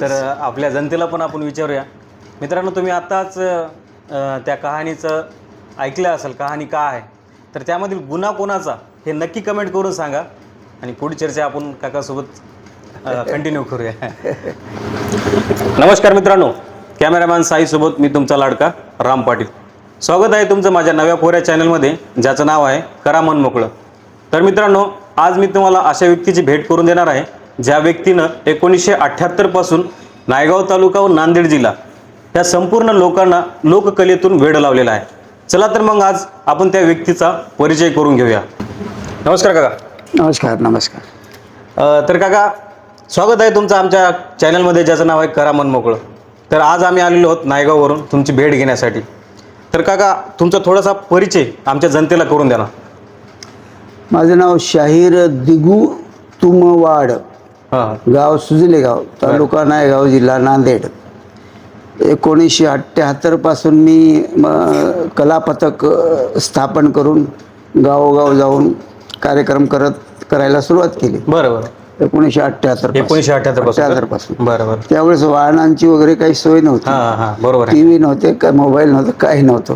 तर आपल्या जनतेला पण आपण विचारूया. मित्रांनो तुम्ही आत्ताच त्या कहाणीचं ऐकलं असेल कहाणी का आहे? तर त्यामधील गुन्हा कोणाचा हे नक्की कमेंट करून सांगा. आणि पुढची चर्चा आपण काकासोबत कंटिन्यू करूया. नमस्कार मित्रांनो. कॅमेरामॅन साईसोबत मी तुमचा लाडका राम पाटील. स्वागत आहे तुमचं माझ्या नव्या कोऱ्या चॅनलमध्ये ज्याचं नाव आहे करा मन मोकळं. तर मित्रांनो आज मी तुम्हाला अशा व्यक्तीची भेट करून देणार आहे. ज्या व्यक्तीनं एकोणीसशे अठ्ठ्याहत्तरपासून नायगाव तालुका व नांदेड जिल्हा या संपूर्ण लोकांना लोककलेतून वेड लावलेला आहे. चला तर मग आज आपण त्या व्यक्तीचा परिचय करून घेऊया. नमस्कार काका. नमस्कार नमस्कार. तर काका स्वागत आहे तुमचं आमच्या चॅनलमध्ये ज्याचं नाव आहे करा मन मोकळं. तर आज आम्ही आलेलो आहोत नायगाववरून तुमची भेट घेण्यासाठी. तर काका तुमचा थोडासा परिचय आमच्या जनतेला करून द्या ना. माझं नाव शाहीर दिगू तुमवाड. गाव सुजले गाव तालुका नायगाव जिल्हा नांदेड. एकोणीसशे अठ्ठ्याहत्तरपासून मी म, कलापथक अ, स्थापन करून गावोगाव जाऊन कार्यक्रम करत करायला सुरुवात केली. बरं बरं. एकोणीसशे अठ्ठ्याहत्तर एकोणीसशे अठ्ठ्याहत्तर अठ्ठ्याहत्तरपासून पासून. बरं बरं. त्यावेळेस वाहनांची वगैरे काही सोय नव्हती. हां हां बरोबर टी व्ही नव्हते काय मोबाईल नव्हतं काही नव्हतं.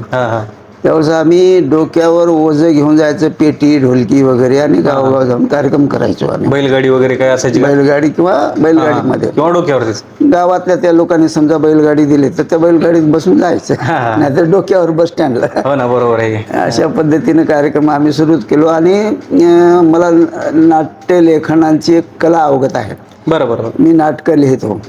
त्यावेळेस आम्ही डोक्यावर ओझं घेऊन जायचं पेटी ढोलकी वगैरे आणि गावोगाव जाऊन कार्यक्रम करायचो आम्ही. बैलगाडी वगैरे काय असायची का? बैलगाडी किंवा बैलगाडीमध्ये. किंवा डोक्यावरतीच गावातल्या त्या लोकांनी समजा बैलगाडी दिली तर त्या बैलगाडीत बसून जायचं. हा. नाहीतर डोक्यावर बस स्टँडला. हो ना बरोबर आहे. अशा पद्धतीने कार्यक्रम आम्ही सुरू केलो आणि अं, मला नाट्य लेखनाची एक कला अवगत आहे. बरं बरं बरं. मी नाटकं लिहितो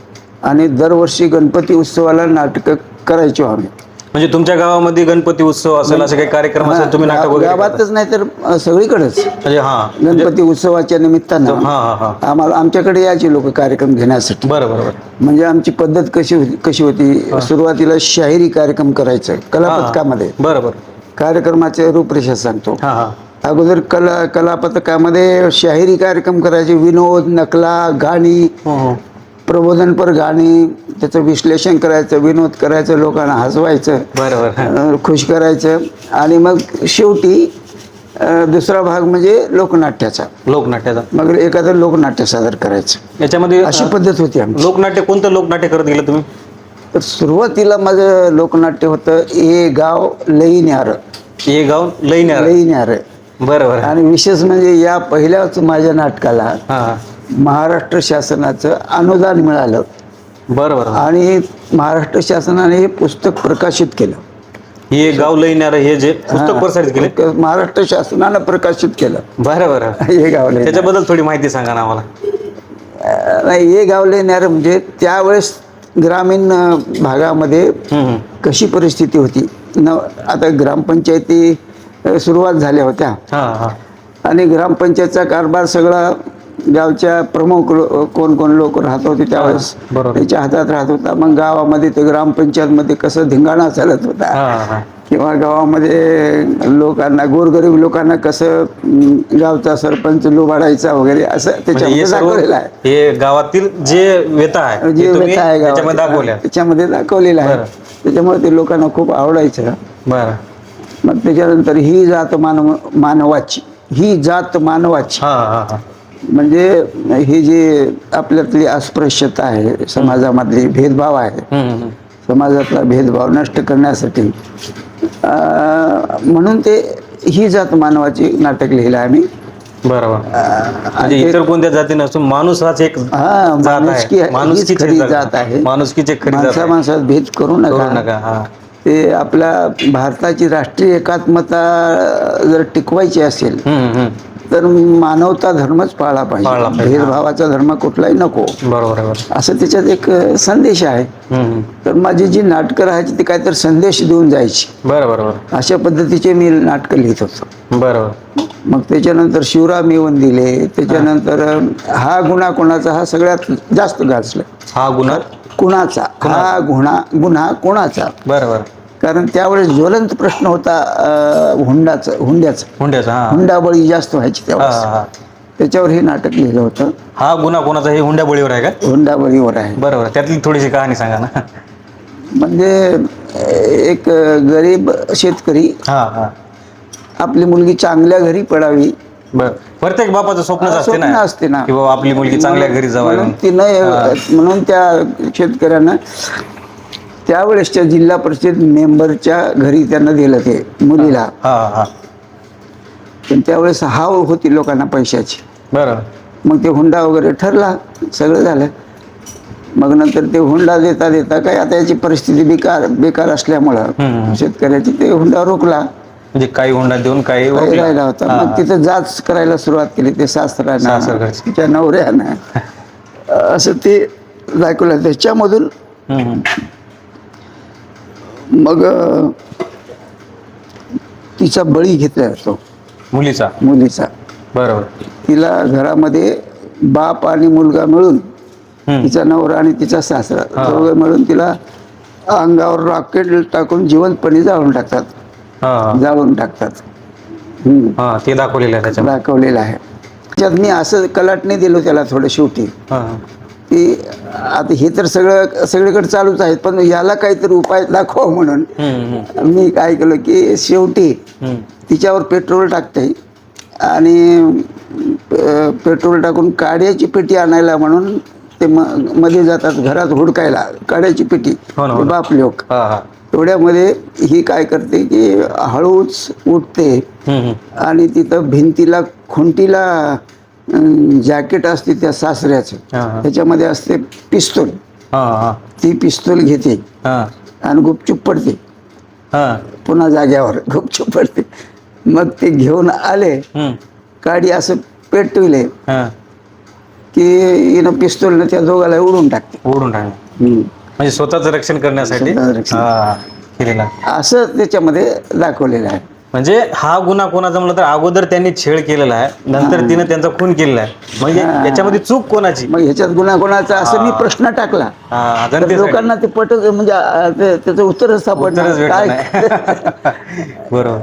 आणि दरवर्षी गणपती उत्सवाला नाटकं करायचो आम्ही. म्हणजे तुमच्या गावामध्ये गणपती उत्सव असेल असे काही कार्यक्रम असेल तुम्ही नाटक वगैरे? गावातच नाही तर सगळीकडेच. म्हणजे हां गणपती उत्सवाच्या निमित्तानं हां हां हां. आम्हाला आमच्याकडे यायचे लोक कार्यक्रम घेण्यासाठी. बरं बरं बरं. म्हणजे आमची पद्धत कशी होती कशी होती? सुरुवातीला शाहिरी कार्यक्रम करायचं कलापथकामध्ये. बरं बरं. कार्यक्रमाचे रूपरेषा सांगतो. हां हां. अगोदर कला कलापथकामध्ये शाहिरी कार्यक्रम करायचे विनोद नकला गाणी. हो हो. प्रबोधनपर गाणी त्याचं विश्लेषण करायचं विनोद करायचं लोकांना हसवायचं बरं बरं अं, खुश करायचं. आणि मग शेवटी दुसरा भाग म्हणजे लोकनाट्याचा. लोकनाट्याचा. मग एखादं लोकनाट्य सादर करायचं. याच्यामध्ये अशी पद्धत होती आमची. लोकनाट्य कोणतं लोकनाट्य करत गेलं तुम्ही? तर सुरुवातीला माझं लोकनाट्य होतं ए गाव लई न्यार. हे गाव लईन्यार लई न्यार. बरं बरं आणि विशेष म्हणजे या पहिल्याच माझ्या नाटकाला महाराष्ट्र शासनाचं अनुदान मिळालं. बरं बरं. आणि महाराष्ट्र शासनाने हे पुस्तक प्रकाशित केलं. हे गाव लईन्यार हे जे पुस्तक प्रसारित केले. महाराष्ट्र शासनानं प्रकाशित केलं. बरं बरं. हे गाव लई त्याच्याबद्दल थोडी माहिती सांगा ना आम्हाला. नाही हे गाव न्यार म्हणजे त्यावेळेस ग्रामीण भागामध्ये. कशी परिस्थिती होती? न आता ग्रामपंचायती सुरुवात झाल्या होत्या. आणि ग्रामपंचायतचा कारभार सगळा गावच्या प्रमुख कोण कोण लोक राहत होते त्यावेळेस बरोबर. त्याच्या हातात राहत होता. मग गावामध्ये ते ग्रामपंचायतमध्ये कसं धिंगाणा चालत होता. किंवा गावामध्ये लोकांना गोरगरीब लोकांना कसं गावचा सरपंच लुबाडायचा वगैरे असं म्हणजे त्याच्यामध्ये आहे. गावातील जे व्यथा आहे जे ते तुम्ही व्यथा आहे त्याच्यामध्ये गावात दाखवल्या त्याच्यामध्ये दाखवलेलं आहे. त्याच्यामुळे ते लोकांना खूप आवडायचं. मग त्याच्यानंतर ही जात मानव मानवाची ही जात मानवाची. म्हणजे ही जी आपल्यातली अस्पृश्यता आहे समाजामधली भेदभाव आहे. समाजातला भेदभाव नष्ट करण्यासाठी म्हणून ते ही जात मानवाची नाटक लिहिलं आम्ही. बरोबर म्हणजे इतर कोणत्या जाती नसून माणूस हाच एक हा माणुसकी हीच खरी जात आहे. माणुसकीची खरी माणसा. माणसात भेद करू नका. नका हा. ते आपल्या भारताची राष्ट्रीय एकात्मता जर टिकवायची असेल. तर मानवता धर्मच पाळला पाहिजे. भेदभावाचा धर्म कुठलाही नको. बरोबर बरोबर. असं त्याच्यात एक संदेश आहे. तर माझी जी नाटकं राहायची ती काहीतरी संदेश देऊन जायची. बरं बरं बरं. अशा पद्धतीचे मी नाटकं लिहित होतो. बरं बरं. मग त्याच्यानंतर शिवराम येऊन दिले. त्याच्यानंतर हा. गुन्हा कोणाचा? हा सगळ्यात जास्त गाजला. हा गुन्हा? कुणाचा? हा गुन्हा गुन्हा कोणाचा? बरं बरं. कारण त्यावेळेस ज्वलंत प्रश्न होता हुंडाचं हुंड्याचं. हुंड्याचा हा. हुंडाबळी जास्त व्हायची त्यावेळेस. त्याच्यावर हे नाटक लिहिलं होतं. हा गुन्हा कोणाचा? हे हुंड्या बळीवर आहे का? हुंडाबळीवर आहे. बरं बरं त्यातली थोडीशी कहाणी सांगा ना. म्हणजे एक गरीब शेतकरी आपली मुलगी चांगल्या घरी पडावी. प्रत्येक बापाचं स्वप्नच असते स्वप्न ना असते ना. की बाबा आपली मुलगी चांगल्या घरी जावं तिनं म्हणून त्या शेतकऱ्यांना त्यावेळेसच्या जिल्हा परिषद मेंबरच्या घरी त्यांना दिलं ते मुलीला. पण त्यावेळेस हाव होती लोकांना पैशाची. बरं. मग ते हुंडा वगैरे ठरला सगळं झालं. मग नंतर ते हुंडा देता देता काय आता याची परिस्थिती बेकार बेकार असल्यामुळं. शेतकऱ्याची ते हुंडा रोखला. म्हणजे काही हुंडा देऊन काही. राहिला होता. मग तिथं जाच करायला सुरुवात केली ते सासरकडचे. तिच्या नवऱ्यानं. असं ते दाखवलं त्याच्यामधून. मग तिचा बळी घेतला जातो मुलीचा मुलीचा बरोबर तिला घरामध्ये बाप आणि मुलगा मिळून. तिचा नवरा आणि तिचा सासरा. दोघं मिळून तिला अंगावर रॉकेट टाकून जिवंतपणे जाळून टाकतात हा. जाळून टाकतात हम्म. हा ते दाखवलेलं आहे त्याच्यामध्ये दाखवलेलं आहे त्याच्यात मी असं कलाटणे दिलो त्याला थोडं शेवटी हा. की आता हे तर सगळं सगळीकडे चालूच आहेत पण याला काहीतरी उपाय दाखव म्हणून मी काय केलं की शेवटी. तिच्यावर पेट्रोल टाकते आणि पेट्रोल टाकून काड्याची पेटी आणायला म्हणून ते मध्ये जातात घरात हुडकायला काड्याची पेटी हो हो. बाप लोक हा हा एवढ्यामध्ये ही काय करते की हळूच उठते. आणि तिथं भिंतीला खुंटीला जॅकेट असते त्या सासऱ्याचं. त्याच्यामध्ये असते पिस्तूल. ती पिस्तूल घेते आणि गुपचूप पडते. पुन्हा जाग्यावर गुपचूप पडते. मग ते घेऊन आले. गाडी असं पेटविले. की हिनं पिस्तूलनं त्या दोघाला उडून टाकते. टाकलं हम्म. म्हणजे स्वतःच रक्षण करण्यासाठी? असं त्याच्यामध्ये दाखवलेलं आहे. म्हणजे हा गुन्हा कोणाचा म्हणलं तर अगोदर त्यांनी छेड केलेला आहे नंतर तिने त्यांचा खून केलेला आहे. म्हणजे. याच्यामध्ये चूक कोणाची? मग ह्याच्यात गुन्हा कोणाचा असं मी प्रश्न टाकला. हा, तर जनतेसाठी. लोकांना ते पटत म्हणजे अं, ते- त्याचं उत्तरच उत्तरच सापडणार भेटलं काय? नाही. बरोबर.